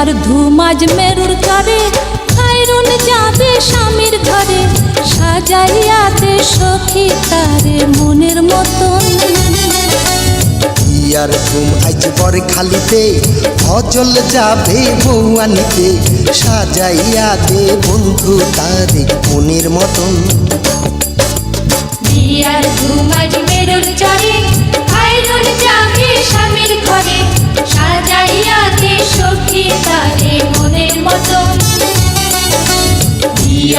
বিয়ার ধুমাজ মেরুর চরে খাইরুন যাবে স্বামীর ঘরে সাজাইয়াতে সখী তারে মনের মতন। আর ঘুম আজ পর খালিতে অচল যাবে বৌয়ানিতে সাজাইয়া দে বন্ধু তারে মনের মতন। বিয়ার ধুমাজ মেরুর চরে খাইরুন যাবে স্বামীর ঘরে সাজাইয়াতে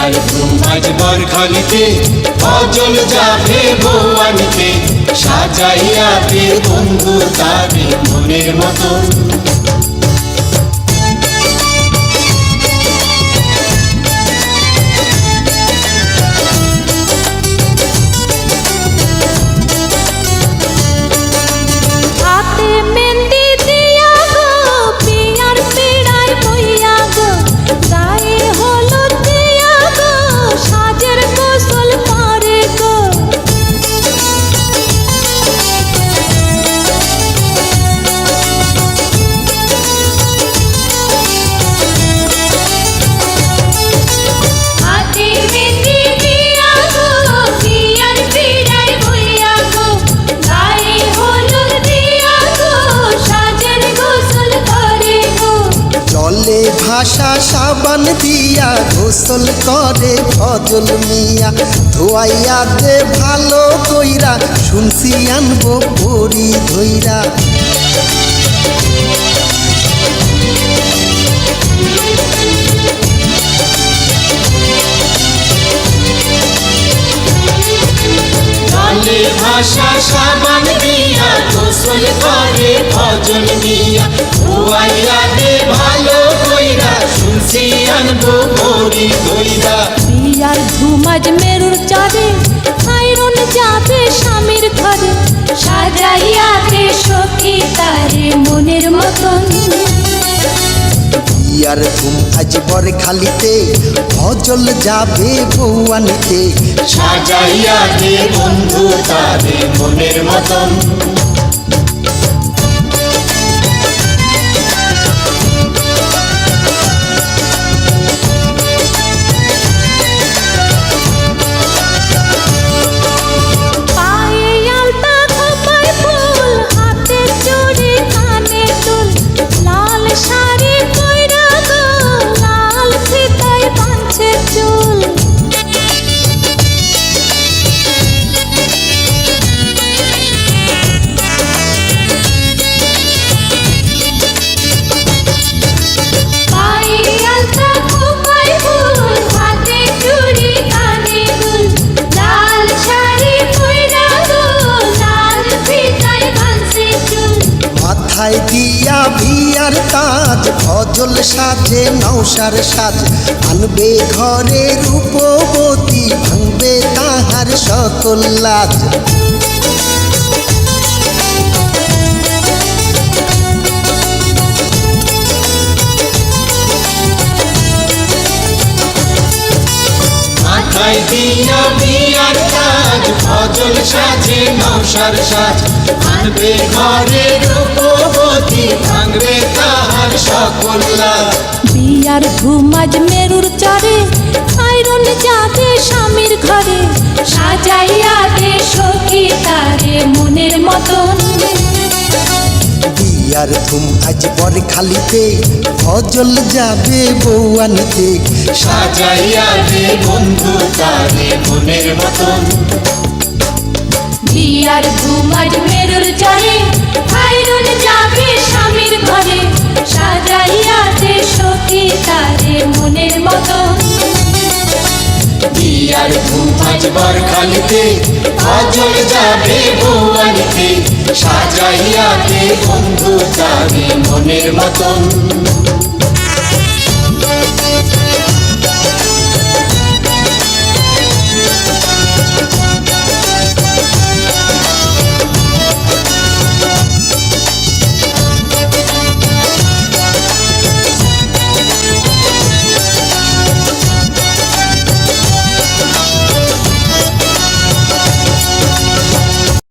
বিয়ার ঘুমাজ বর খালিতে অজল যাবে বৌয়ানিতে সাজাইয়া বে বন্ধু তারে মনের মতন ভাষা সাবান দিয়া গোসল করে ফজল মিয়া। ধোয়াইয়া দে ভালো কইরা, শুনছি আনব পরি ধইরা। ভাষা সাবান দিয়া গোসল করে দইরা বিয়ার ধুমাজ মেরুর চরে আইরন যাবে স্বামীর ঘরে। সাজাইয়াতে সখী তারে মনের মতন। ইয়ার ঘুম আজ পর খালিতে অজল যাবে বৌয়ানিতে সাজাইয়া দে বন্ধু তারে মনের মতন। বিয়ার তাজ ফজল সাজে নৌসার সাজ। আনবে ঘরে রূপবতী ভাঙবে তাহার সকল লাজ। মাথায় দিয়া ভজন সাজে নৌসার সাজ। আনবে ঘরে রূপবতী ভাঙবে তাহার সকল বিয়ার ঘুমাজ মেরুর চরে আইরন যাবে স্বামীর ঘরে। সাজাইয়া দে সখী তারে মনের মতন। বিয়ার ধুম আজ পর খালিতে ফজল যাবে বৌয়ানিতে সাজাইয়া দে বন্ধু তারে মনের মতন। বিয়ার ঘুমাজ মেরুর চরে আইরন যাবে স্বামীর ঘরে। সাজাইয়া দে সখী তারে মনের মতন। বিয়ার ধুম আজ বরখালিতে ভজন যাবে বৌয়ানিতে সাজাইয়া দে বন্ধু তারে মনের মতন।